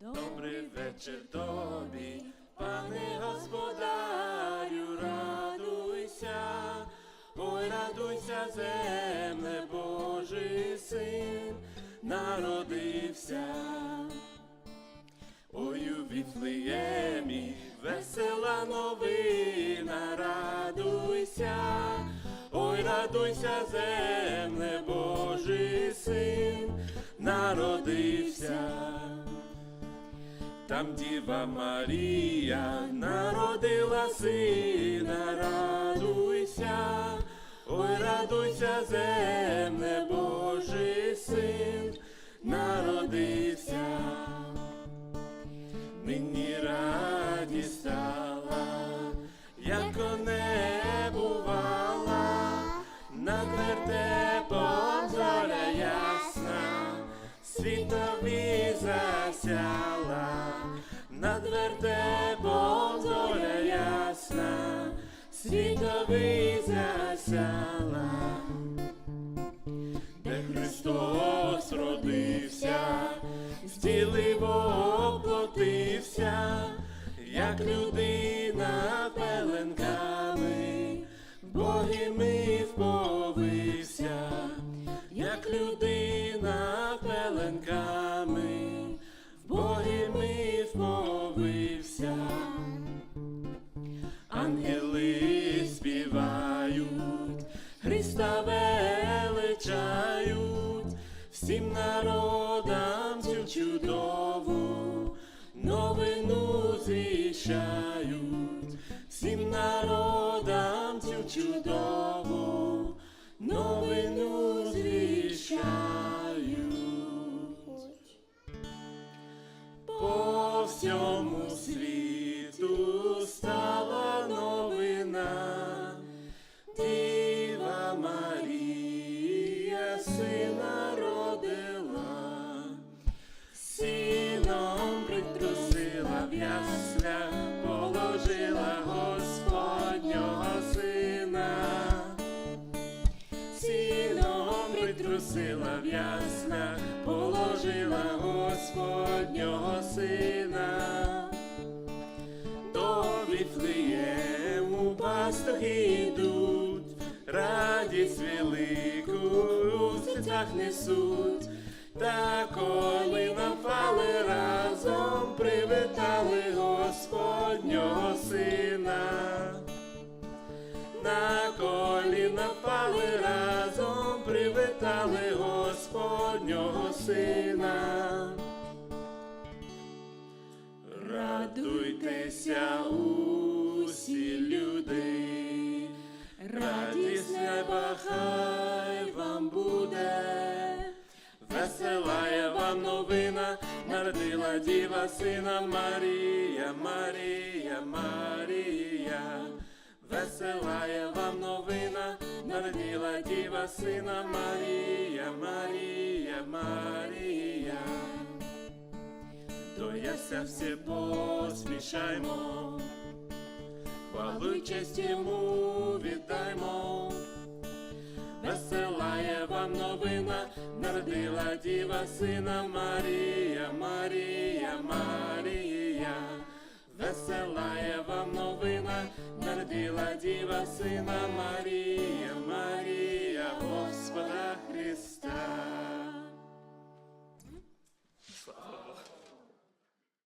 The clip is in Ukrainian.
Добрий вечір тобі, пане господарю, радуйся, ой, радуйся, земле, Божий син народився. Ой, у Віфлеємі весела новина, радуйся, ой, радуйся, земле, Божий син народився. Там Діва Марія народила сина, радуйся, ой, радуйся, земле, Божий син народився. Нині радість стала, як не бувала, над вертепом зоря ясна, світові засяла, над вертепом зоря ясна, світовий засяла, Ангели співають, Христа величають, всім народам цю чудову новину звіщають, всім народам цю чудову новину звіщають. По всьому світу сина. До Віфлеєму пастухи йдуть, радість велику у серцях несуть. Та коли напали разом, привітали Господнього сина на коліна Радуйтеся усі люди, радість неба хай вам буде. Веселая вам новина, народила діва сина Марія, Марія, Марія. Веселая вам новина, народила діва сина Марія, Марія, Марія. То яся все поспішаймо, хвалу честь йому віддаймо. Веселая вам новина, народила діва сина Марія, Марія, Марія. Веселая вам новина, народила діва сина Марія, Марія.